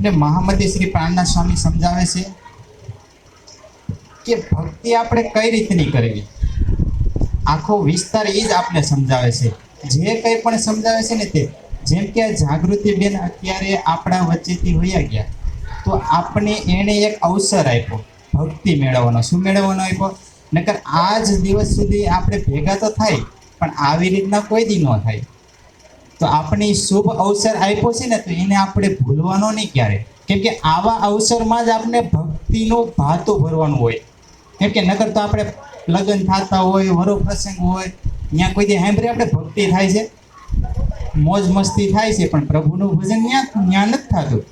ને મહામતી શ્રી પ્રાણના સ્વામી સમજાવે છે કે ભક્તિ આપણે કઈ રીતની કરવી? આખો વિસ્તાર એ જ આપણે સમજાવે છે. જે કંઈ પણ સમજાવે છે ને તે. જેમ કે આ જાગૃતિબેન અત્યારે આપણા વચ્ચેથી હોયા ગયા. તો આપણે એણે એક અવસર આપ્યો, ભક્તિ મેળવવાનો. શું મેળવવાનો આપ્યો? નકર આ જ દિવસ સુધી આપણે ભેગા તો થાય, પણ આવી રીતના કોઈ દી ન થાય. તો આપણે શુભ અવસર આપ્યો છે ને, તો એને આપણે ભૂલવાનો નહીં ક્યારે. કેમ કે આવા અવસરમાં જ આપણે ભક્તિનું ભાતું ભરવાનું હોય. કેમ કે નકર તો આપણે લગ્ન થતા હોય, વરો પ્રસંગ હોય ત્યાં કોઈ દી સાંભળે આપણે ભક્તિ થાય છે. મોજ મસ્તી થાય છે, પણ પ્રભુનું ભજન ત્યાં ત્યાં નથી થતું.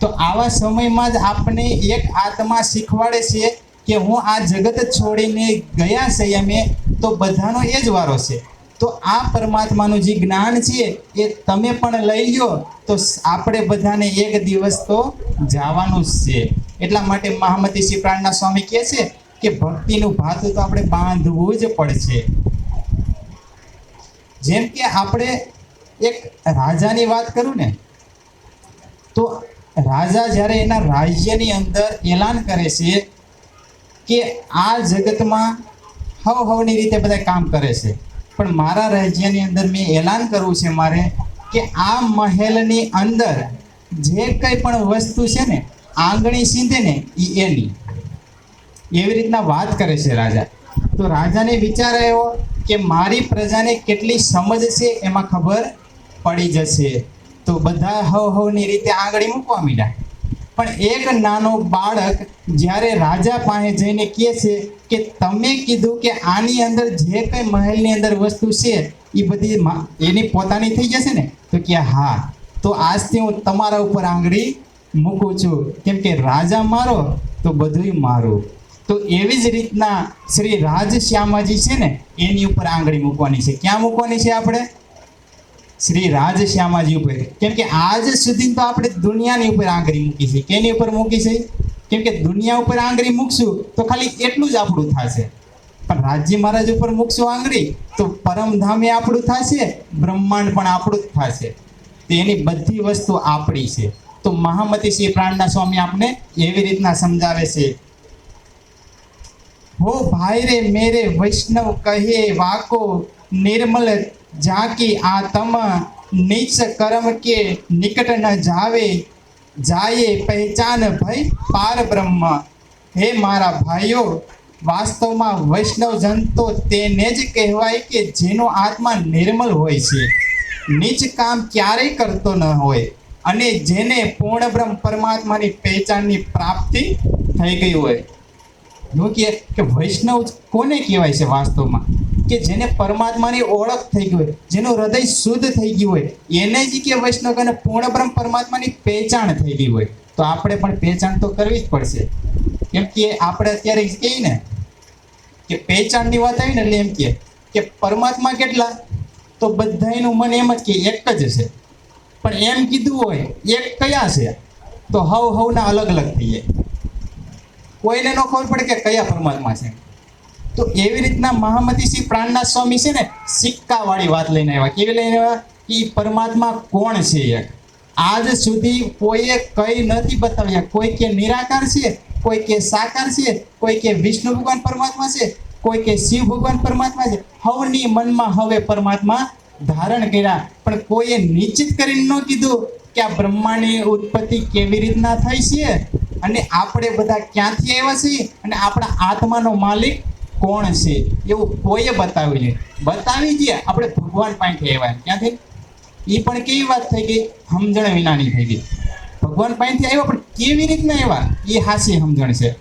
તો આવા સમયમાં જ આપણે એક આત્મા શીખવાડે છે કે હું આ જગત છોડીને ગયા સંયમે તો બધાનો એ જ વારો છે. તો આ પરમાત્માનું જે જ્ઞાન છે, એ તમે પણ લઈ લો તો આપણે બધાને એક દિવસ તો જવાનું જ છે. એટલા માટે મહામતી શ્રી પ્રાણના સ્વામી કહે છે કે ભક્તિનું ભાતું તો આપણે બાંધવું જ પડશે. જેમ કે આપણે એક રાજાની વાત કરું ને, તો રાજા જ્યારે એના રાજ્યની અંદર એલાન કરે છે કે આ જગતમાં હવ હવની રીતે બધા કામ કરે છે. પણ મારા રાજ્યની અંદર મેં એલાન કરવું છે મારે કે આ મહેલની અંદર જે કંઈ પણ વસ્તુ છે ને, આંગળી સીંધે ને એ એની. એવી રીતના વાત કરે છે રાજા. તો રાજાને વિચાર આવ્યો કે મારી પ્રજાને કેટલી સમજ છે એમાં ખબર પડી જશે. તો બધા હવ હવની રીતે આંગળી મૂકવા માંડ્યા. પણ એક નાનો બાળક જ્યારે રાજા પાસે જઈને કહે છે કે તમે કીધું કે આની અંદર જે કંઈ મહેલની અંદર વસ્તુ છે એ બધી એની પોતાની થઈ જશે ને? તો કે હા. તો આજથી હું તમારા ઉપર આંગળી મૂકું છું. કેમ કે રાજા મારો, તો બધુંય મારું. તો એવી જ રીતના શ્રી રાજ શ્યામાજી છે ને, એની ઉપર આંગળી મૂકવાની છે. ક્યાં મૂકવાની છે આપણે? શ્રી રાજ શ્યામાજી ઉપર. કેમ કે આજ સુધી તો આપણે દુનિયાની ઉપર આંગળી મૂકી છે. કેની ઉપર મૂકી છે? કેમ કે દુનિયા ઉપર આંગળી મૂકશું તો ખાલી એટલું જ આપણું થશે. પણ રાજ્ય મહારાજ ઉપર મૂકશું આંગળી તો પરમધામે આપણું થશે, બ્રહ્માંડ પણ આપણું જ થશે. તો એની બધી વસ્તુ આપણી છે. તો મહામતી શ્રી પ્રાણના સ્વામી આપણે એવી રીતના સમજાવે છે. હો ભાઈ રે મેરે વૈષ્ણવ કહે વાકો નિર્મલ ઝાંકી આ તમ નીચ કર્મ કે નિકટ ન જાવે, જાયે પહેચાન ભય પાર બ્રહ્મ. હે મારા ભાઈઓ, વાસ્તવમાં વૈષ્ણવ જન તો તેને જ કહેવાય કે જેનો આત્મા નિર્મલ હોય છે. નીચ કામ ક્યારેય કરતો ન હોય અને જેને પૂર્ણ બ્રહ્મ પરમાત્માની પહેચાનની પ્રાપ્તિ થઈ ગઈ હોય. એવું કે વૈષ્ણવ કોને કહેવાય છે વાસ્તવમાં? કે જેને પરમાત્માની ઓળખ થઈ ગઈ હોય, જેનું હૃદય શુદ્ધ થઈ ગયું હોય, એને જ કે વૈષ્ણવ અને પૂર્ણબ્રહ્મ પરમાત્માની પહેચાણ થઈ ગઈ હોય. તો આપણે પણ પહેચાણ તો કરવી જ પડશે. કેમ કે આપણે અત્યારે કહીએ ને, કે પહેચાણની વાત આવી ને એટલે એમ કહે કે પરમાત્મા કેટલા? તો બધાયનું મન એમ જ કે એક જ છે. પણ એમ કીધું હોય, એક કયા છે? તો હવ હવના અલગ અલગ થઈ જાય. કોઈને ન ખબર પડે કે કયા પરમાત્મા છે. તો એવી રીતના મહામતી શ્રી પ્રાણનાથ સ્વામી છે ને સિક્કા વાળી વાત લઈને આવ્યા. કેવી લઈને આવ્યા? કે પરમાત્મા કોણ છે એક આજ સુધી કોઈએ કઈ નથી બતાવ્યા. કોઈ કે નિરાકાર છે, કોઈ કે સાકાર છે, કોઈ કે વિષ્ણુ ભગવાન પરમાત્મા છે, કોઈ કે શિવ ભગવાન પરમાત્મા છે. હવની મનમાં હવે પરમાત્મા ધારણ કર્યા. પણ કોઈએ નિશ્ચિત કરીને ન કીધું કે આ બ્રહ્માની ઉત્પત્તિ કેવી રીતના થઈ છે? અને આપણે બધા ક્યાંથી આવ્યા છીએ? અને આપણા આત્માનો માલિક કોણ છે? એવું કોઈએ બતાવ્યું છે. બતાવી દઈએ આપણે ભગવાન પાસેથી આવ્યા. ક્યાંથી? એ પણ કેવી વાત થઈ ગઈ? સમજણ વિનાની થઈ ગઈ. ભગવાન પાસેથી આવ્યા, પણ કેવી રીતના આવ્યા? એ હાસી સમજણ છે.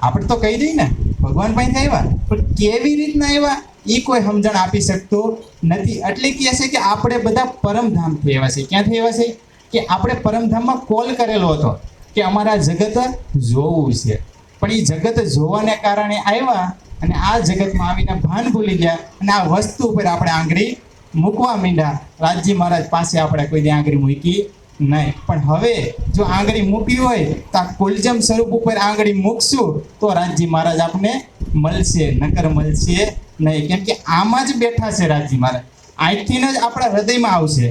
આપણે તો કહી દઈએ ને, ભગવાન પાસેથી આવ્યા, પણ કેવી રીતના આવ્યા? એ કોઈ સમજણ આપી શકતો નથી. એટલે કહે છે કે આપણે બધા પરમધામથી આવ્યા છે ક્યાંથી આવ્યા છે કે આપણે પરમધામમાં કોલ કરેલો હતો. કે અમારા જગત જોવું છે. પણ એ જગત જોવાને કારણે આવ્યા અને આ જગતમાં આવીને ભાન ભૂલી ગયા અને આ વસ્તુ ઉપર આપણે આંગળી મૂકવા માંડ્યા. રાજજી મહારાજ પાસે આપણે કોઈ આંગળી મૂકી નહીં. પણ હવે જો આંગળી મૂકી હોય તો આ કુલજમ સ્વરૂપ ઉપર આંગળી મૂકશું તો રાજજી મહારાજ આપને મળશે, નકર મળશે નહીં. કેમ કે આમાં જ બેઠા છે રાજજી મહારાજ. અહીંથી જ આપણા હૃદયમાં આવશે.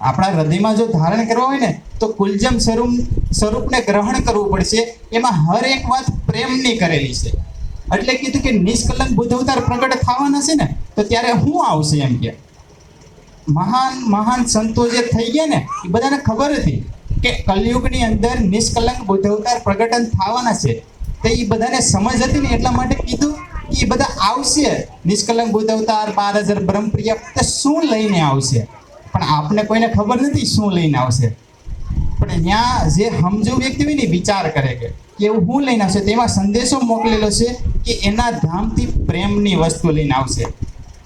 આપણા હૃદયમાં જો ધારણ કરવા હોય ને, તો કુલજમ સ્વરૂપ, સ્વરૂપને ગ્રહણ કરવું પડશે. એમાં હર એક વાત પ્રેમની કરેલી છે. એટલે કીધું કે નિષ્કલંક બુદ્ધ અવતાર પ્રગટ થવાના છે ને, તો ત્યારે શું આવશે એમ કે. મહાન મહાન સંતો જે થઈ ગયા ને, એ બધાને ખબર હતી કે કલયુગની અંદર નિષ્કલંક બુદ્ધ અવતાર પ્રગટન થવાના છે. તો એ બધાને સમજ હતી ને, એટલા માટે કીધું કે એ બધા આવશે. નિષ્કલંક બુદ્ધ અવતાર, બાર હજાર બ્રહ્મપ્રિય, તો શું લઈને આવશે? પણ આપને કોઈને ખબર નથી શું લઈને આવશે. પણ ત્યાં જે સમજુ વ્યક્તિ હોય ને વિચાર કરે કે એવું હું લઈને આવશે? તેમાં સંદેશો મોકલેલો છે કે એના ધામથી પ્રેમની વસ્તુ લઈને આવશે.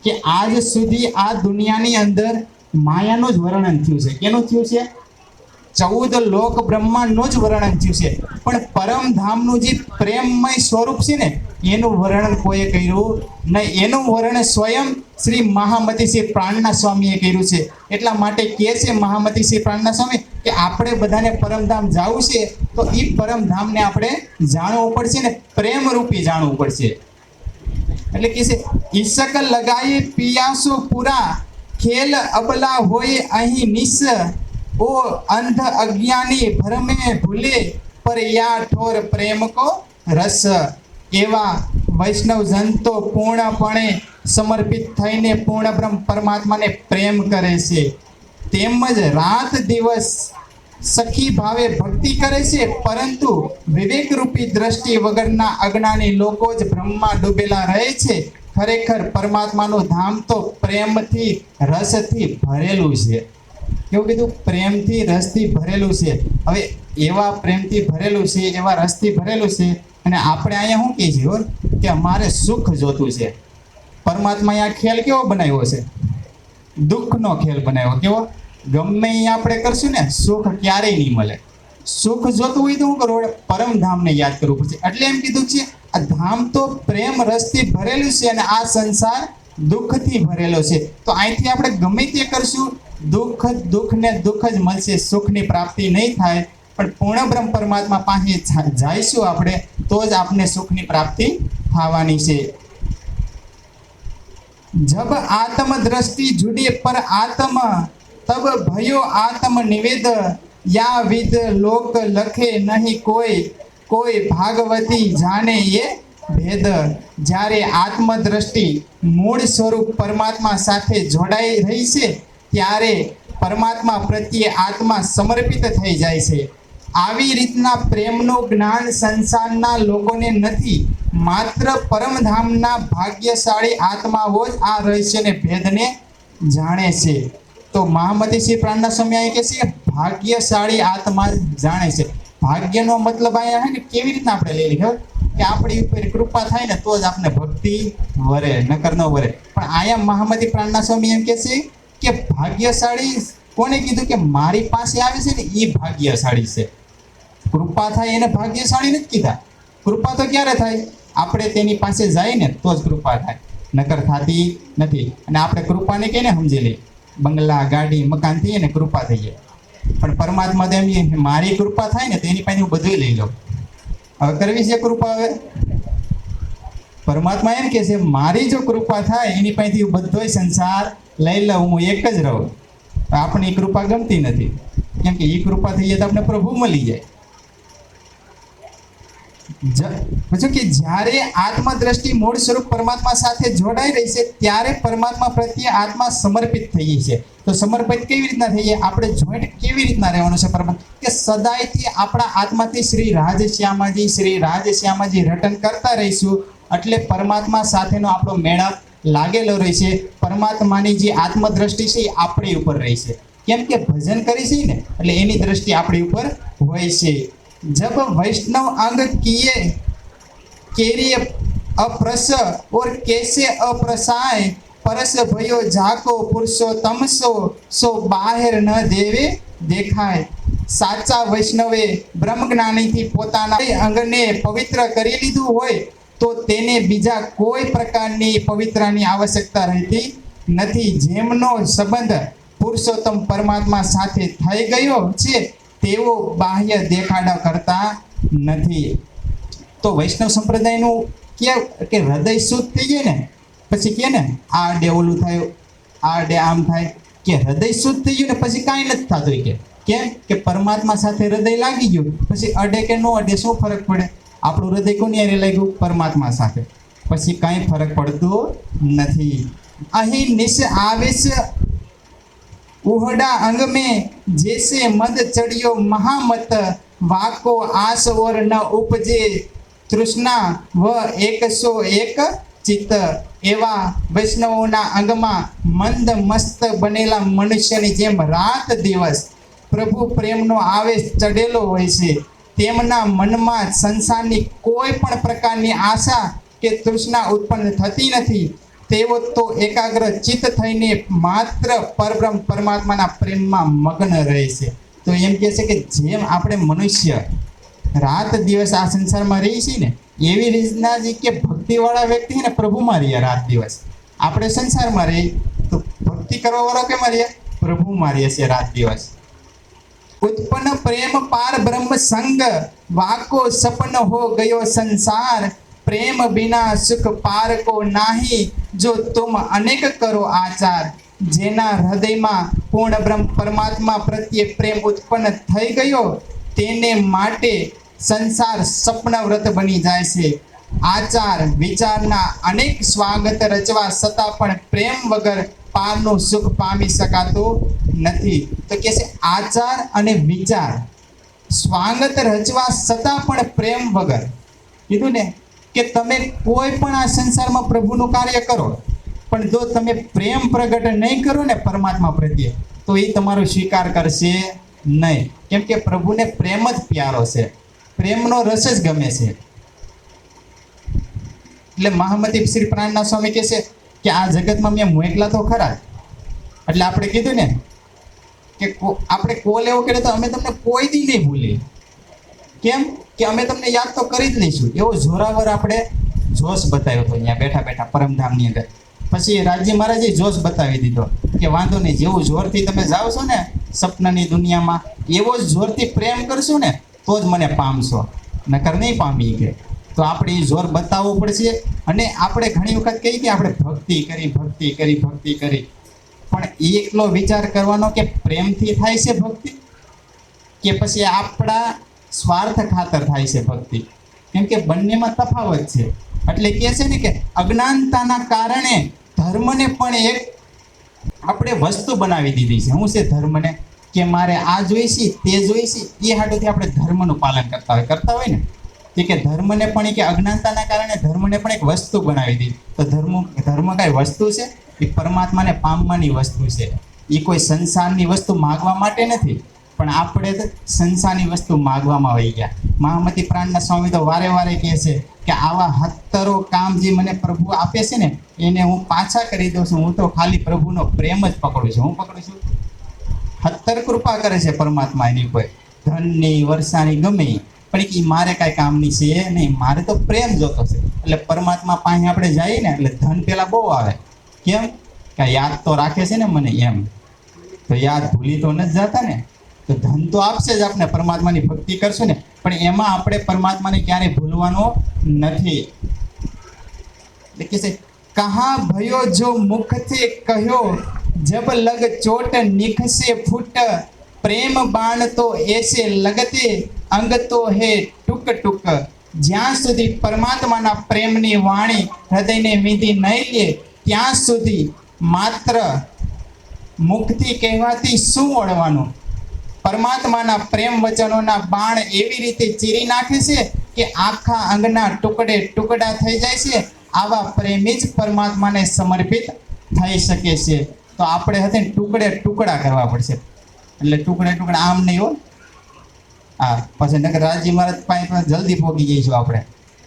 કે આજ સુધી આ દુનિયાની અંદર માયાનું જ વર્ણન થયું છે. કેનું થયું છે? ચૌદ લોક બ્રહ્માંડનું જ વર્ણન થયું છે. પણ પરમધામનું જે પ્રેમમય સ્વરૂપ છે ને, એનું વર્ણન કોઈએ કર્યું નહીં એનું વર્ણન સ્વયં શ્રી મહામતી શ્રી પ્રાણના સ્વામીએ કર્યું છે. એટલા માટે કહે છે મહામતી શ્રી પ્રાણના સ્વામી કે આપણે બધાને પરમધામ જવું છે, તો એ પરમધામને આપણે જાણવું પડશે ને, પ્રેમરૂપી જાણવું પડશે. એટલે કે છે, ઈસક લગાઈ પિયાસો પૂરા, ખેલ અબલા હોય અહીં નિસ ઓ અંધ અજ્ઞાની भ्रमे ભૂલે પર યા ઠોર પ્રેમ કો રસ એવા વૈષ્ણવ જંતો પૂર્ણપણે સમર્પિત થઈને પૂર્ણ બ્રહ્મ પરમાત્માને પ્રેમ કરે છે તેમજ રાત દિવસ સખી ભાવે ભક્તિ કરે છે પરંતુ વિવેકરૂપી દ્રષ્ટિ વગરના અજ્ઞાની લોકો જ બ્રહ્મમાં ડૂબેલા રહે છે। ખરેખર પરમાત્માનું ધામ તો પ્રેમથી, રસથી ભરેલું છે। કેવું કીધું, પ્રેમથી રસથી ભરેલું છે. હવે એવા પ્રેમથી ભરેલું છે, એવા રસથી ભરેલું છે, અને આપણે અહીંયા શું કહીએ છીએ કે અમારે સુખ જોતું છે. પરમાત્માએ આ ખેલ કેવો બનાવ્યો છે? દુઃખનો ખેલ બનાવ્યો. કેવો? ગમે એ આપણે કરશું ને, સુખ ક્યારેય નહીં મળે. સુખ જોતું હોય તો શું કરવું પડે પરમધામને યાદ કરવું પડશે. એટલે એમ કીધું છે, આ ધામ તો પ્રેમ રસથી ભરેલું છે અને આ સંસાર દુઃખથી ભરેલો છે. તો અહીંથી આપણે ગમે તે કરશું દુઃખ જ દુઃખને દુઃખ જ મળશે, સુખની પ્રાપ્તિ નહીં થાય, પણ પૂર્ણ બ્રહ્મ પરમાત્મા પાસે જઈશું આપણે, તો જ આપણે સુખની પ્રાપ્તિ થવાની છે. જબ આત્મ દ્રષ્ટિ જુડે પર આત્મ, તબ ભયો આત્મ નિવેદ, યા વિદ લોક લખે નહીં કોઈ કોઈ ભાગવતી જાણે એ ભેદ. જ્યારે આત્મદ્રષ્ટિ મૂળ સ્વરૂપ પરમાત્મા સાથે જોડાઈ રહી છે ત્યારે પરમાત્મા પ્રત્યે આત્મા સમર્પિત થઈ જાય છે. આવી રીતના પ્રેમનું જ્ઞાન સંસારના લોકોને નથી, માત્ર પરમધામના ભાગ્યશાળી આત્માઓ જ આ રહસ્યને ભેદને જાણે છે. તો મહામતી શ્રી પ્રાણના સમય કહે છે, ભાગ્યશાળી આત્મા જાણે છે. ભાગ્યનો મતલબ અહીંયા હે ને, કેવી રીતના આપણે લઈ લીધો કે આપણી ઉપર કૃપા થાય ને, તો જ આપણે ભક્તિ વરે, નકર ન વરે. પણ અહીંયા મહામતી પ્રાણના સ્વામી એમ કહે છે કે ભાગ્યશાળી કોને કીધું કે મારી પાસે આવે છે ને એ ભાગ્યશાળી છે? કૃપા થાય એને ભાગ્યશાળી નથી કીધા. કૃપા તો ક્યારે થાય? આપણે તેની પાસે જાય ને તો જ કૃપા થાય. નકર થતી નથી. અને આપણે કૃપાને કેને સમજી લઈએ? બંગલા, ગાડી, મકાન થઈએ ને કૃપા થઈ જાય પણ પરમાત્મા તો એમ મારી કૃપા થાય ને તો એની પાસે હું બધું લઈ લઉં. હવે કરવી છે કૃપા હવે? પરમાત્મા એમ કે છે, મારી જો કૃપા થાય, એની પાસેથી હું બધોય સંસાર લઈ લઉં હું એક જ રહું. આપણે એ કૃપા ગમતી નથી. કેમ કે એ કૃપા થઈ જાય તો આપણે પ્રભુ મળી જાય. પછી કે જ્યારે આત્મદ્રષ્ટિ મૂળ સ્વરૂપ પરમાત્મા સાથે જોડાઈ રહી છે, ત્યારે પરમાત્મા પ્રત્યે આત્મા સમર્પિત થઈ છે. તો સમર્પિત કેવી રીતના થઈ જાય? આપણે જોઈન્ટ કેવી રીતના રહેવાનું છે પરમાત્મા કે સદાયથી આપણા આત્માથી શ્રી રાજશ્યામાજી શ્રી રાજશ્યામાજી રટન કરતા રહીશું, એટલે પરમાત્મા સાથેનો આપણો મેળાપ લાગેલો રહેશે પરમાત્માની જે આત્મદ્રષ્ટિ છે એ આપણી ઉપર રહેશે કેમ કે ભજન કરી છે ને, એટલે એની દ્રષ્ટિ આપણી ઉપર હોય છે. જબ વૈષ્ણવ અંગ કિયે કેરી અપ્રસ ઓર કેસે અપ્રસાય, પરસ ભયો જાકો પુરુષો તમસો, સો બહાર ન દેવે દેખાય. સાચા વૈષ્ણવે બ્રહ્મ જ્ઞાનીથી પોતાના અંગને પવિત્ર કરી લીધું હોય તો તેને બીજા કોઈ પ્રકારની પવિત્રની આવશ્યકતા રહેતી નથી. જેમનો સંબંધ પુરુષોત્તમ પરમાત્મા સાથે થઈ ગયો છે, તેઓ બાહ્ય દેખાડા કરતા નથી. તો વૈષ્ણવ સંપ્રદાયનું કે કે હૃદય શુદ્ધ થઈ જાય ને? પછી કે ને, આ ડે ઓલું થયું, આ ડે આમ થાય, કે હૃદય શુદ્ધ થઈ ગયું ને પછી કાંઈ નથી થતું કે. કેમ? કે પરમાત્મા સાથે હૃદય લાગી ગયું. પછી અડે કે ન અડે શું ફરક પડે? આપણું હૃદય કોની હારે લાગ્યું? પરમાત્મા સાથે. પછી કાંઈ ફરક પડતો નથી. અહીં નિશ આવેશ ઉહડા અંગ મેં જેસે મદ ચડ્યો મહામત, વાકો આસ ઓર ન ઉપજે. તૃષ્ણા વ એકસો એક ચિત્ત. એવા વૈષ્ણવોના અંગમાં મંદ મસ્ત બનેલા મનુષ્યની જેમ રાત દિવસ પ્રભુ પ્રેમનો આવેશ ચડેલો હોય છે. તેમના મનમાં સંસારની કોઈ પણ પ્રકારની આશા કે તૃષ્ણા ઉત્પન્ન થતી નથી, તેઓ તો એકાગ્ર ચિત્ત થઈને માત્ર પરબ્રહ્મ પરમાત્માના પ્રેમમાં મગ્ન રહે છે. તો એમ કહે છે કે જેમ આપણે મનુષ્ય રાત દિવસ આ સંસારમાં રહી છીએ ને, એવી રીતના જ કે ભક્તિવાળા વ્યક્તિ છે ને પ્રભુમાં રહીએ રાત દિવસ. આપણે સંસારમાં રહી તો ભક્તિ કરવાવાળો કેમાં રહીએ? પ્રભુમાં રહીએ છીએ રાત દિવસ. ઉત્પન્ન પ્રેમ પાર બ્રહ્મ સંગ, વાકો સપન હો ગયો સંસાર. પ્રેમ બિના સુખ પાર કો નાહી, જો તુમ અનેક કરો આચાર. જેના હૃદયમાં પૂર્ણ બ્રહ્મ પરમાત્મા પ્રત્યે પ્રેમ ઉત્પન્ન થઈ ગયો, તેને માટે સંસાર સપન વ્રત બની જાય છે. આચાર વિચારના અનેક સ્વાગત રચવા છતાં પણ પ્રેમ વગર પારનું સુખ પામી શકાતું નથી. તો કે છે, આચાર અને વિચાર સ્વાગત રચવા છતાં પણ પ્રેમ વગર. કીધું ને કે તમે કોઈ પણ આ સંસારમાં પ્રભુનું કાર્ય કરો, પણ જો તમે પ્રેમ પ્રગટ નહીં કરો ને પરમાત્મા પ્રત્યે, તો એ તમારો સ્વીકાર કરશે નહીં. કેમ કે પ્રભુને પ્રેમ જ પ્યારો છે. પ્રેમનો રસ જ ગમે છે. એટલે મહામતી શ્રી પ્રાણના સ્વામી કહે છે કે આ જગતમાં મેં મોકલા તો ખરા? એટલે આપણે કીધું ને કે કો- આપણે કોલ એવો કરે તો અમે તમને કોઈ દી નહીં ભૂલી કેમ? કે અમે તમને યાદ તો કરી જ લઈશું. એવો જોરાવર આપણે જોશ બતાવ્યો હતો અહીંયા બેઠા બેઠા પરમધામની અંદર. પછી રાજ્ય મહારાજે જોશ બતાવી દીધો કે વાંધો નહીં, જેવું જોરથી તમે જાઓ છો ને સપનાની દુનિયામાં, એવો જ જોરથી પ્રેમ કરશો ને, તો જ મને પામશો. નકર નહીં પામી કે. તો આપણે એ જોર બતાવવું પડશે અને આપણે ઘણી વખત કહીએ કે આપણે ભક્તિ કરી ભક્તિ કરી ભક્તિ કરી. પણ એકલો વિચાર કરવાનો કે પ્રેમથી થાય છે ભક્તિ? કે પછી આપણા સ્વાર્થ ખાતર થાય છે ભક્તિ? કેમ કે બંનેમાં તફાવત છે. એટલે કહે છે ને કે અજ્ઞાનતાના કારણે ધર્મને પણ એક આપણે વસ્તુ બનાવી દીધી છે. શું છે ધર્મને? કે મારે આ જોઈશે, તે જોઈશે, એ હાટુથી આપણે ધર્મનું પાલન કરતા હોય કરતા હોય ને? તે કે ધર્મને પણ એ કે અજ્ઞાનતાના કારણે ધર્મને પણ એક વસ્તુ બનાવી દીધી. તો ધર્મ ધર્મ કઈ વસ્તુ છે? એ પરમાત્માને પામવાની વસ્તુ છે. એ કોઈ સંસારની વસ્તુ માગવા માટે નથી, પણ આપણે તો સંસારની વસ્તુ માગવામાં વહી ગયા. મહામતી પ્રાણના સ્વામી તો વારે વારે કહે છે કે આવા હત્તરો કામ જે મને પ્રભુ આપે છે ને, એને હું પાછા કરી દઉં છું. હું તો ખાલી પ્રભુનો પ્રેમ જ પકડું છું. હું પકડું છું? હત્તર કૃપા કરે છે પરમાત્મા એની કોઈ ધનની, વર્ષાની ગમે. પણ એ મારે કાંઈ કામની છે નહીં. મારે તો પ્રેમ જોતો છે. એટલે પરમાત્મા પાસે આપણે જઈએ ને, એટલે ધન પેલા બહુ આવે. કેમ? કે યાદ તો રાખે છે ને મને એમ. તો યાદ ભૂલી તો નથી જતા ને. તો ધન તો આપશે જ આપણે પરમાત્માની ભક્તિ કરશું ને. પણ એમાં આપણે પરમાત્માને ક્યારેય ભૂલવાનો નથી. એટલે કે છે, કહા ભયો જો મુખથી કહ્યો, જબ લગ ચોટ નિખસે ફૂટ. પ્રેમ બાણ તો એસે લગતે, અંગ તો હે ટુક ટુક. જ્યાં સુધી પરમાત્માના પ્રેમની વાણી હૃદયને વિધિ નહીં લે, ત્યાં સુધી માત્ર મુક્તિ કહેવાથી શું ઓળવાનું પરમાત્માના પ્રેમ વચનોના બાણ એવી રીતે ચીરી નાખે છે કે આખા અંગના ટુકડે ટુકડા થઈ જાય છે, આવા પ્રેમી જ પરમાત્માને સમર્પિત થઈ શકે છે. તો આપણે હતે ટુકડે ટુકડા કરવા પડશે. એટલે ટુકડે ટુકડા આમ નહીં હોય હા, પછી નગર રાજી મહારાજ પાસે જલ્દી પહોંચી જઈશું આપણે.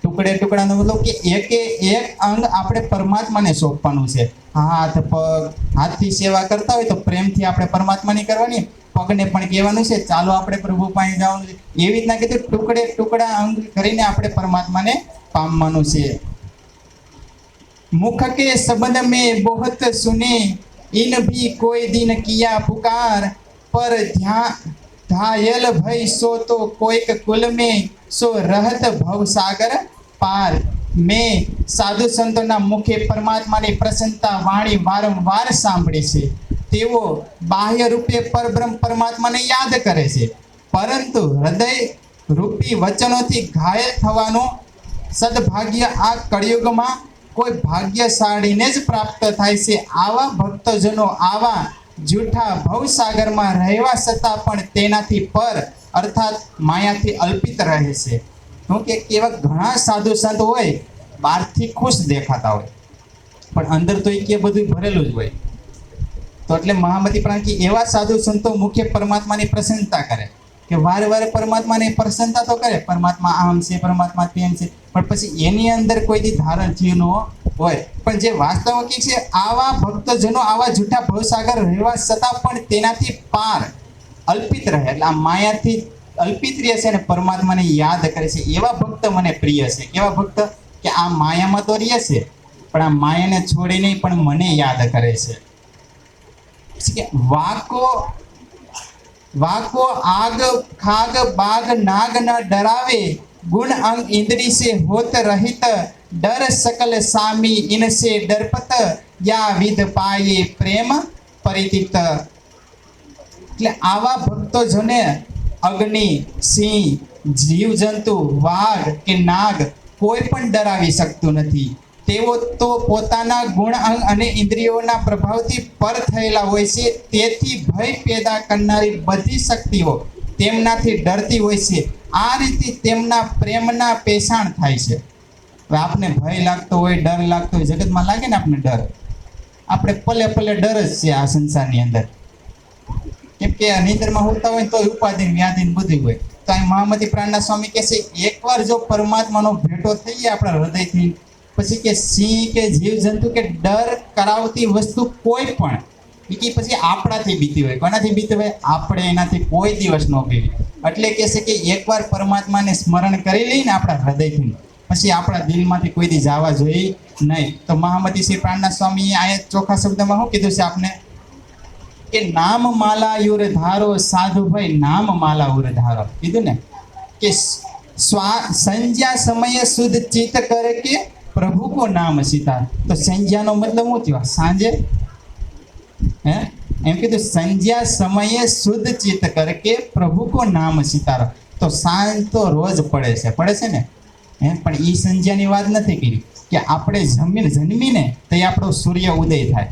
ટુકડે ટુકડાનો મતલબ કે એકે એક અંગ આપણે પરમાત્માને સોંપવાનું છે. હાથ, પગ, હાથથી સેવા કરતા હોય તો પ્રેમથી આપણે પરમાત્માની કરવાની, પગને પણ કહેવાનું છે, ચાલો આપણે પ્રભુ પાસે જવાનું છે. એવી રીતના કીધું ટુકડે ટુકડા અંગ કરીને આપણે પરમાત્માને પામવાનું છે. મુખ કે સંબંધ મેં બહોત સુને, ઇન ભી કોઈ દિન કિયા પુકાર પર ધ્યા, ધાયલ ભઈ સો તો કોઈક કુલ મે સો રહત ભવ સાગર પાર. મેં સાધુ સંતોના મુખે પરમાત્માની પ્રસન્નતા વાણી વારંવાર સાંભળી છે. તેઓ બાહ્ય રૂપે પરબ્રહ્મ પરમાત્માને યાદ કરે છે. પરંતુ હૃદય રૂપી વચનોથી ઘાયલ થવાનું સદભાગ્ય આ કળિયુગમાં કોઈ ભાગ્યશાળીને જ પ્રાપ્ત થાય છે. આવા ભક્તજનો આવા જૂઠા ભવસાગરમાં રહેવા છતાં પણ તેનાથી પર અર્થાત માયાથી અલ્પિત રહે છે. શું કે એવા ઘણા સાધુ સંત હોય, બહારથી ખુશ દેખાતા હોય. પણ અંદર તો એ કે બધું ભરેલું જ હોય. તો એટલે મહામતી પ્રાણ કે એવા સાધુ સંતો મુખ્ય પરમાત્માની પ્રસન્નતા કરે. કે વારે વારે પરમાત્માની પ્રસન્નતા તો કરે, પરમાત્મા આમ છે, પરમાત્મા તેમ છે. પણ પછી એની અંદર કોઈથી ધારણ થયું ન હોય. પણ જે વાસ્તવિક છે, આવા ભક્તજનો, આવા જૂઠા ભવસાગર રહેવા છતાં પણ તેનાથી પાર અલ્પિત રહે. એટલે આ માયાથી અલ્પિત રહે છે અને પરમાત્માને યાદ કરે છે. એવા ભક્ત મને પ્રિય છે. કેવા ભક્ત? કે આ માયામાં તો રહે છે, પણ આ માયાને છોડીને પણ મને યાદ કરે છે. કે વાકો વાકો આગ, ખાગ, બાગ, નાગ ન ડરાવે. ગુણ અંગ ઇન્દ્રી હોત રહિત ડર સકલ સામી ઇનસે ડરપત યા વિધ પાયે પ્રેમ પરિતિત. એટલે આવા ભક્તો જોને અગ્નિ, સિંહ જીવજંતુ વાઘ કે નાગ કોઈ પણ ડરાવી શકતું નથી. તેઓ તો પોતાના ગુણ અંગ અને ઇન્દ્રિયોના પ્રભાવથી પર થયેલા હોય છે, તેથી ભય પેદા કરનારી બધી શક્તિઓ તેમનાથી ડરતી હોય છે. આ રીતે તેમના પ્રેમના પેષાણ થાય છે. હવે આપને ભય લાગતો હોય, ડર લાગતો હોય, જગતમાં લાગે ને આપણે ડર? આપણે પલે પલે ડર જ છે આ સંસારની અંદર. કેમ કે નિંદરમાં હોતા હોય તો ઉપાધિ વ્યાધિ ને બધું હોય. તો અહીં મહામતી પ્રાણના સ્વામી કહે છે, એકવાર જો પરમાત્માનો ભેટો થઈ જાય આપણા હૃદયથી, પછી કે સિંહ કે જીવજંતુ કે ડર કરાવતી વસ્તુ કોઈ પણ બીજી પછી આપણાથી બીતી હોય. કોનાથી બીતી હોય? આપણે એનાથી કોઈ દિવસ ન પીવી એટલે કે છે કે એકવાર પરમાત્માને સ્મરણ કરી લઈને આપણા હૃદયથી પછી આપણા દિલમાંથી કોઈ દી જવા જોઈએ નહીં. તો મહામતી શ્રી પ્રાણના સ્વામીએ આ ચોખ્ખા શબ્દમાં શું કીધું છે આપને? કે નામ માલા યુર ધારો સાધુ ભાઈ નામ માલા ઉર ધારો. કીધું ને? કે સ્વા સંજ્યા સમયે શુદ્ધ ચિત્ત કરે કે પ્રભુ કો નામ સીતા. તો સંજ્યાનો મતલબ શું થયો? સાંજે? હે? એમ કીધું સંજ્યા સમયે શુદ્ધ ચિત્ત કરે કે પ્રભુ કો નામ સીતારો તો સાંજ તો રોજ પડે છે. પડે છે ને? હે? પણ એ સંધ્યાની વાત નથી કરી કે આપણે જમીન જન્મીને તે આપણો સૂર્ય ઉદય થાય.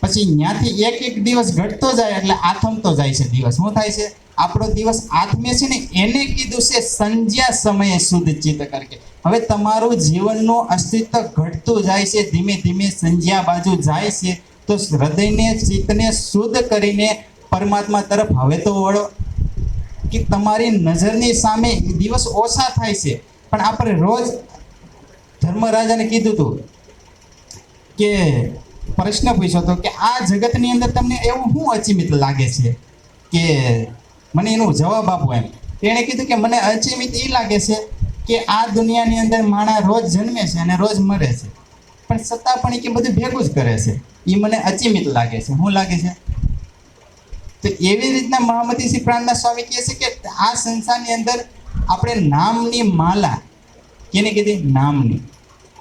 પછી ત્યાંથી એક એક દિવસ ઘટતો જાય એટલે આથમતો જાય છે દિવસ. શું થાય છે? આપણો દિવસ આત્મે છે ને એને કીધું છે સંજ્યા સમયે શુદ્ધ ચિત્ત કરકે. હવે તમારું જીવનનું અસ્તિત્વ ઘટતું જાય છે, ધીમે ધીમે સંજ્યા બાજુ જાય છે, તો હૃદયને, ચિત્તને શુદ્ધ કરીને પરમાત્મા તરફ હવે તો વળો. કે તમારી નજરની સામે દિવસ ઓછા થાય છે. પણ આપણે રોજ ધર્મરાજાને કીધું હતું કે પ્રશ્ન પૂછ્યો હતો કે આ જગતની અંદર તમને એવું શું અચિમિત લાગે છે? કે મને એનો જવાબ આપો એમ. તેણે કીધું કે મને અચિમિત એ લાગે છે કે આ દુનિયાની અંદર માણસ રોજ જન્મે છે અને રોજ મરે છે. પણ છતાં પણ કે બધું ભેગું જ કરે છે. એ મને અચિમિત લાગે છે. શું લાગે છે? તો એવી રીતના મહામતી શ્રી પ્રાણના સ્વામી કહે છે કે આ સંસારની અંદર આપણે નામની માલા. કેને કીધી? નામની.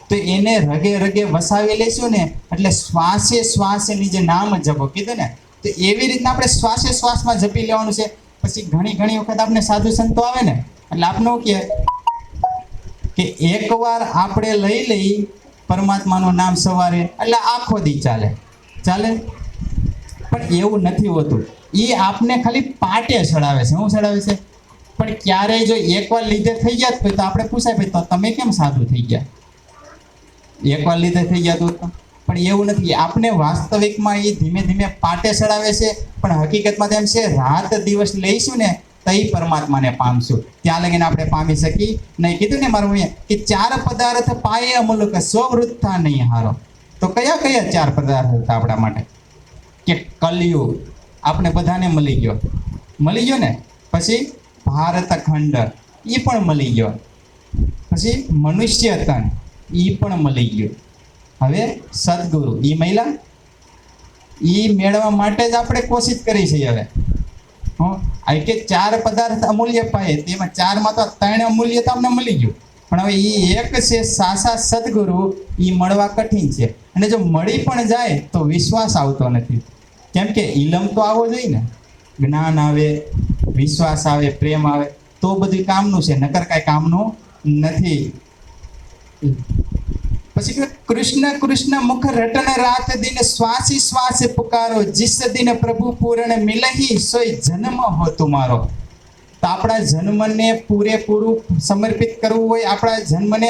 તો એને રગે રગે વસાવી લેશું ને, એટલે શ્વાસે શ્વાસેની જે નામ જપો. કીધું ને? તો એવી રીતના આપણે શ્વાસે શ્વાસમાં જપી લેવાનું છે. પછી ઘણી ઘણી વખત આપણે સાધુ સંતો આવે ને, એટલે આપનું કહે? કે એકવાર આપણે લઈ લઈ પરમાત્માનું નામ સવારે, એટલે આખો દી ચાલે. ચાલે? પણ એવું નથી હોતું. એ આપને ખાલી પાટે ચડાવે છે. શું ચડાવે છે? પણ ક્યારેય જો એકવાર લીધે થઈ ગયા તો આપણે પૂછાય, ભાઈ, તો તમે કેમ સાધુ થઈ ગયા? એકવાર લીધે થઈ ગયા તો પણ એવું નથી, આપણે વાસ્તવિકમાં એ ધીમે ધીમે પાટે ચડાવે છે, પણ હકીકતમાં તેમ છે, રાત દિવસ લઈશું ને તો એ પરમાત્માને પામશું. ત્યાં લગીને આપણે પામી શકી નહીં કીધું ને મારું અહીંયા કે ચાર પદાર્થ પાયે અમુલક સ્વવૃત્તા નહીં હારો. તો કયા કયા ચાર પદાર્થ હતા આપણા માટે? કે કલયુગ, આપણે બધાને મળી ગયો. મળી ગયો ને? પછી? ભારત ખંડ એ પણ મળી ગયો. પછી મનુષ્ય તન એ પણ મળી ગયો. હવે સદગુરુ. એ મહિલા એ મેળવવા માટે જ આપણે કોશિશ કરી છે હવે. હં? કે ચાર પદાર્થ અમૂલ્ય પાય. તેમાં ચારમાં તો ત્રણ અમૂલ્ય તો અમને મળી ગયું. પણ હવે એ એક છે સાસા સદગુરુ. એ મળવા કઠિન છે. અને જો મળી પણ જાય તો વિશ્વાસ આવતો નથી. કેમ કે ઇલમ તો આવવો જોઈએ ને. જ્ઞાન આવે વિશ્વાસ આવે, પ્રેમ આવે, તો બધું કામનું છે. નકર કાંઈ કામનું નથી. પછી કૃષ્ણ કૃષ્ણ મુખ રટન રાત દિન શ્વાસી શ્વાસે પુકારો. જીસ દિન પ્રભુ પૂરણ મિલહી સોય જન્મ હો તુમારો. તો આપણા જન્મને પૂરેપૂરું સમર્પિત કરવું હોય, આપણા જન્મને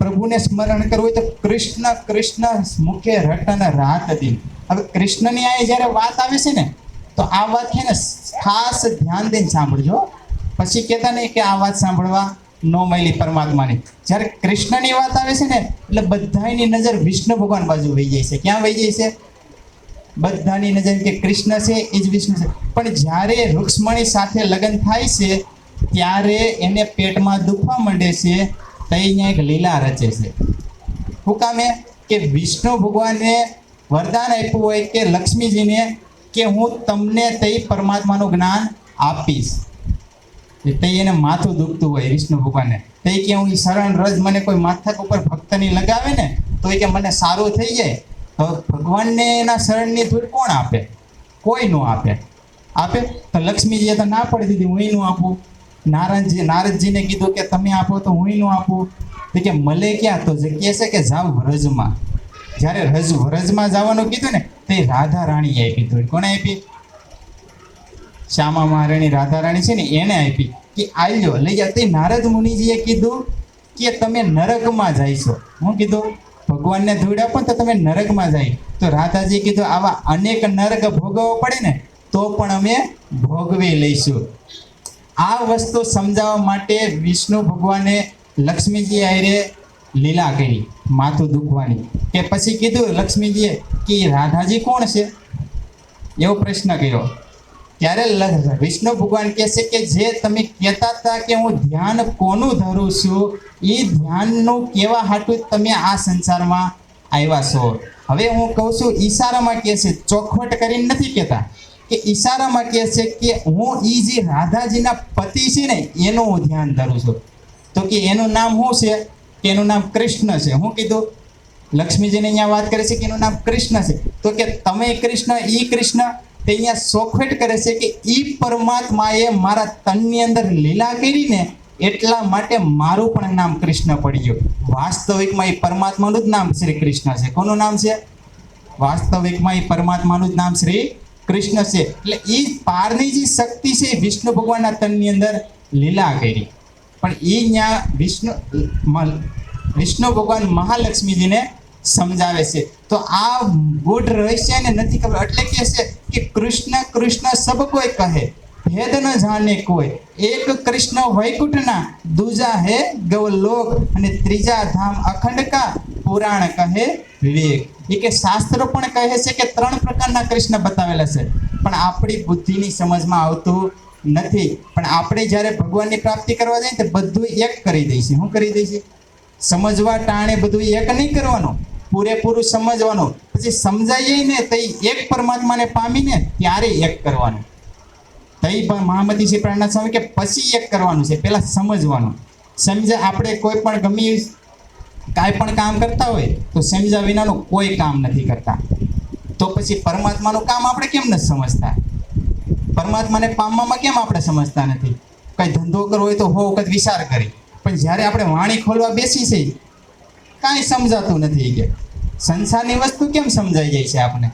પ્રભુને સ્મરણ કરવું હોય, તો કૃષ્ણ કૃષ્ણ મુખે રટન રાત દિન. હવે કૃષ્ણની આ જ્યારે વાત આવે છે ને તો આ વાત છે ને ખાસ ધ્યાન દઈને સાંભળજો. પછી કહેતા નહીં કે આ વાત સાંભળવા નો મળી પરમાત્માની. જ્યારે કૃષ્ણની વાત આવે છે ને, એટલે બધાની નજર વિષ્ણુ ભગવાન બાજુ વહી જાય છે. ક્યાં વહી જાય છે? બધાની નજર કે કૃષ્ણ છે, એ જ વિષ્ણુ છે. પણ જ્યારે રૂક્ષ્મણી સાથે લગ્ન થાય છે, ત્યારે એને પેટમાં દુખવા માંડે છે, તો અહીંયા એક લીલા રચે છે. શું કામે કે વિષ્ણુ ભગવાને વરદાન આપ્યું હોય કે લક્ષ્મીજીને કે હું તમને તે પરમાત્માનું જ્ઞાન આપીશ. તે એને માથું દુખતું હોય વિષ્ણુ ભગવાનને તે કે હું શરણ રજ મને કોઈ માથક ઉપર ભક્તની લગાવે ને, તો એ કે મને સારું થઈ જાય. તો ભગવાનને એના શરણની ધૂળ કોણ આપે? કોઈ ન આપે. આપે? તો લક્ષ્મીજીએ તો ના પડી દીધી, હું નું આપું. નારદજી નારદજીને કીધું કે તમે આપો તો હું નું આપું. તો કે મળે ક્યાં? તો કહે છે કે, જાવ વ્રજમાં. જ્યારે રજ, વ્રજમાં જવાનું કીધું ને, તે રાધા રાણીએ આપી ધૂળ કોણે આપી? શ્યામા મહારાણી રાધા રાણી છે ને, એને આપી કે આલ્યો લઈ જાઓ તે નારદ મુનિજીએ કીધું કે તમે નરકમાં જઈશો હું કીધું, ભગવાનને ધૂળ આપો તો તમે નરકમાં જાય. તો રાધાજી કીધું, આવા અનેક નરક ભોગવવો પડે ને, તો પણ અમે ભોગવી લઈશું. આ વસ્તુ સમજાવવા માટે વિષ્ણુ ભગવાને લક્ષ્મીજી આયરે લીલા કરી, માથું દુખવાની. કે પછી કીધું લક્ષ્મીજીએ કે રાધાજી કોણ છે? એવો પ્રશ્ન કર્યો. ત્યારે વિષ્ણુ ભગવાન કહે છે કે જે તમે કહેતા હતા કે હું ધ્યાન કોનું ધરું છું એ ધ્યાનનું કેવા હાટું તમે આ સંસારમાં આવ્યા છો? હવે હું કહું છું, ઈશારામાં કહે છે, ચોખવટ કરીને નથી કહેતા. કે ઈશારામાં કહે છે કે હું એ જે રાધાજીના પતિ છે ને, એનું હું ધ્યાન ધરું છું. તો કે એનું નામ શું છે? કે એનું નામ કૃષ્ણ છે? હું કીધું, લક્ષ્મીજીને અહીંયા વાત કરે છે કે એનું નામ કૃષ્ણ છે? તો કે તમે કૃષ્ણ, ઈ કૃષ્ણ, તે અહીંયા સોખવેટ કરે છે કે ઈ પરમાત્માએ મારા તનની અંદર લીલા કરીને એટલા માટે મારું પણ નામ કૃષ્ણ પડી ગયું વાસ્તવિકમાં એ પરમાત્માનું જ નામ શ્રી કૃષ્ણ છે. કોનું નામ છે? વાસ્તવિકમાં એ પરમાત્માનું જ નામ શ્રી કૃષ્ણ છે. એટલે એ પારની જે શક્તિ છે એ વિષ્ણુ ભગવાનના તનની અંદર લીલા કરી. પણ એ ત્યાં વિષ્ણુ વિષ્ણુ ભગવાન મહાલક્ષ્મીજીને સમજાવે છે. તો આ ગૂઢ રહસ્યને નથી ખબર, એટલે કે છે કે કૃષ્ણ કૃષ્ણ સબ કોઈ કહે, ભેદ ન જાણે કોઈ. એક કૃષ્ણ વૈકુંઠના, દૂજા હે ગવલોક, અને ત્રીજા ધામ અખંડ કા પુરાણ કહે વિવેક. એ કે શાસ્ત્રો પણ કહે છે કે ત્રણ પ્રકારના કૃષ્ણ બતાવેલા છે. પણ આપણી બુદ્ધિની સમજમાં આવતું નથી. પણ આપણે જ્યારે ભગવાનની પ્રાપ્તિ કરવા જઈએ તો બધું એક કરી દઈશું શું કરી દઈશું સમજવા ટાણે બધું એક નહીં કરવાનું. પૂરેપૂરું સમજવાનું. પછી સમજાઈએ ને તો એક પરમાત્માને પામીને ત્યારે એક કરવાનું. તઈ પણ મહામતી શ્રી પ્રાણનાથ સ્વામી કે પછી એક કરવાનું છે. પહેલાં સમજવાનું. સમજ્યા આપણે કોઈ પણ ગમી કાંઈ પણ કામ કરતા હોય તો સમજ્યા વિનાનું કોઈ કામ નથી કરતા. તો પછી પરમાત્માનું કામ આપણે કેમ નથી સમજતા? પરમાત્માને પામવામાં કેમ આપણે સમજતા નથી? કંઈ ધંધો કરવો હોય તો હો વખત વિચાર કરી. પણ જ્યારે આપણે વાણી ખોલવા બેસી છે, કાંઈ સમજાતું નથી કે સંસારની વસ્તુ કેમ સમજાઈ જાય છે આપણે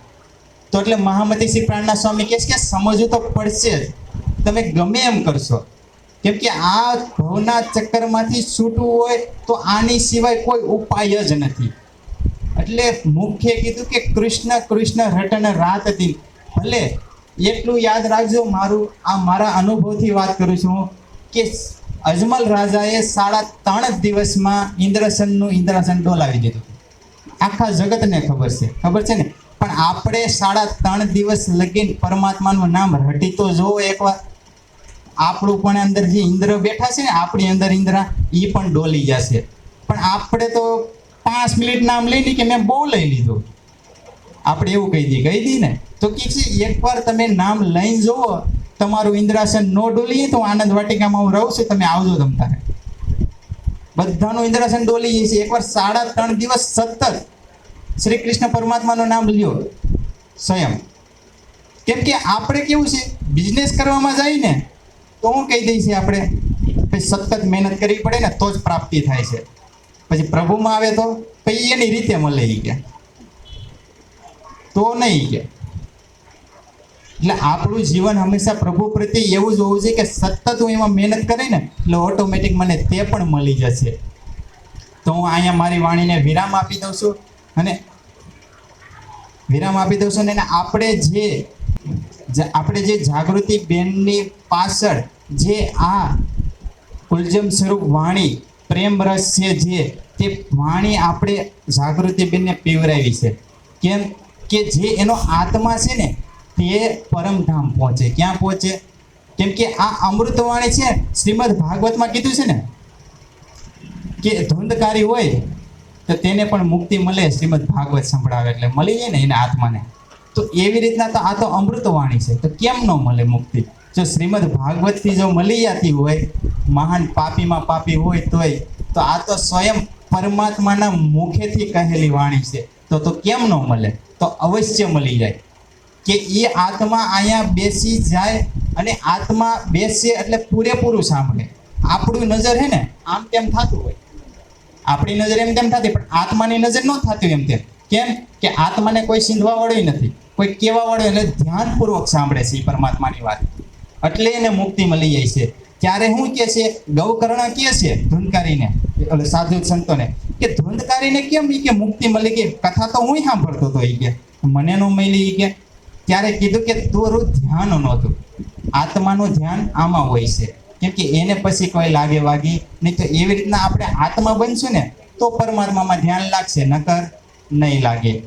તો એટલે મહામતી શ્રી પ્રાણના સ્વામી કહે છે કે સમજવું તો પડશે જ. તમે ગમે એમ કરશો. કેમ કે આ ભવના ચક્કરમાંથી છૂટવું હોય તો આની સિવાય કોઈ ઉપાય જ નથી. એટલે મુખ્ય કીધું કે કૃષ્ણ કૃષ્ણ રટન રાત હતી ભલે એટલું યાદ રાખજો, મારું, આ મારા અનુભવથી વાત કરું છું કે અજમલ રાજાએ સાડા ત્રણ દિવસમાં ઇન્દ્રસનનું ઇન્દ્રાસન ડોલાવી દીધું. આખા જગતને ખબર છે ખબર છે ને? પણ આપણે સાડા ત્રણ દિવસ લગીન પરમાત્માનું નામ રટી તો જોવો એકવાર. આપણું પણ અંદર જે ઇન્દ્ર બેઠા છે ને, આપણી અંદર ઇન્દ્રા એ પણ ડોલી જશે. પણ આપણે તો પાંચ મિનિટ નામ લઈને કે મેં બહુ લઈ લીધું. આપણે એવું કહી દઈએ કહી દઈએ ને? તો કે છે, એકવાર તમે નામ લઈને જુઓ, તમારું ઇન્દ્રાસન નો ડોલીએ તો આનંદ વાટિકામાં હું રહું છું, તમે આવજો તમ તારે. બધાનું ઇન્દ્રાસન ડોલી છીએ એકવાર સાડા ત્રણ દિવસ સતત શ્રી કૃષ્ણ પરમાત્માનું નામ લ્યો, સ્વયં. કેમ કે આપણે કેવું છે બિઝનેસ કરવામાં જાય ને, તો હું કહી દઈશ આપણે પછી સતત મહેનત કરવી પડે ને, તો જ પ્રાપ્તિ થાય છે. પછી પ્રભુમાં આવે તો પછી એની રીતે મળે એ કે. તો નહીં કે. એટલે આપણું જીવન હંમેશા પ્રભુ પ્રત્યે એવું જ હોવું જોઈએ કે સતત હું એમાં મહેનત કરીને એટલે ઓટોમેટિક મને તે પણ મળી જશે. તો હું અહીંયા મારી વાણીને વિરામ આપી દઉં છું અને વિરામ આપી દઉં છું અને આપણે જે આપણે જે જાગૃતિ બેનની પાછળ જે આ ઉલજમ સ્વરૂપ વાણી, પ્રેમ રસ છે જે તે વાણી આપણે જાગૃતિ બેનને પીવરાવી છે. કેમ કે જે એનો આત્મા છે ને તે પરમધામ પહોંચે. ક્યાં પહોંચે? કેમ કે આ અમૃતવાણી છે, શ્રીમદ ભાગવતમાં કીધું છે ને, કે ધુંધકારી હોય તો તેને પણ મુક્તિ મળે શ્રીમદ ભાગવત સંભળાવે એટલે મળી જાય ને એના આત્માને. તો એવી રીતના તો આ તો અમૃતવાણી છે. તો કેમ ન મળે મુક્તિ? જો શ્રીમદ ભાગવતથી જો મળી જતી હોય, મહાન પાપીમાં પાપી હોય તોય, તો આ તો સ્વયં પરમાત્માના મુખેથી કહેલી વાણી છે. તો તો કેમ ન મળે? તો અવશ્ય મળી જાય. કે એ આત્મા અહીંયા બેસી જાય અને આત્મા બેસે એટલે પૂરેપૂરું સાંભળે. આપણું નજર હે ને, આમ તેમ થતું હોય. આપણી નજર એમ તેમ થતી, પણ આત્માની નજર ન થતી એમ તેમ. કેમ? કે આત્માને કોઈ સિંધવા વાળું નથી. કોઈ કેવા વાળું એટલે ધ્યાનપૂર્વક સાંભળે છે એ પરમાત્માની વાત. એટલે એને મુક્તિ મળી જાય છે. ત્યારે શું કે છે, ગૌકર્ણ કહે છે ધૂંધકારીને એટલે સાધુ સંતોને, કે ધૂંધકારીને કેમ એ કે મુક્તિ મળી ગઈ? કથા તો હું સાંભળતો હતો એ કે. મને નો મળી કે ત્યારે કીધું કે તારું ધ્યાન નહોતું. આત્માનું ધ્યાન આમાં હોય છે. કેમ કે એને પછી કોઈ લાગે વાગી, નહીં તો એવી રીતના આપણે આત્મા બનશું ને, તો પરમાત્મામાં ધ્યાન લાગશે, નકર નહીં લાગે.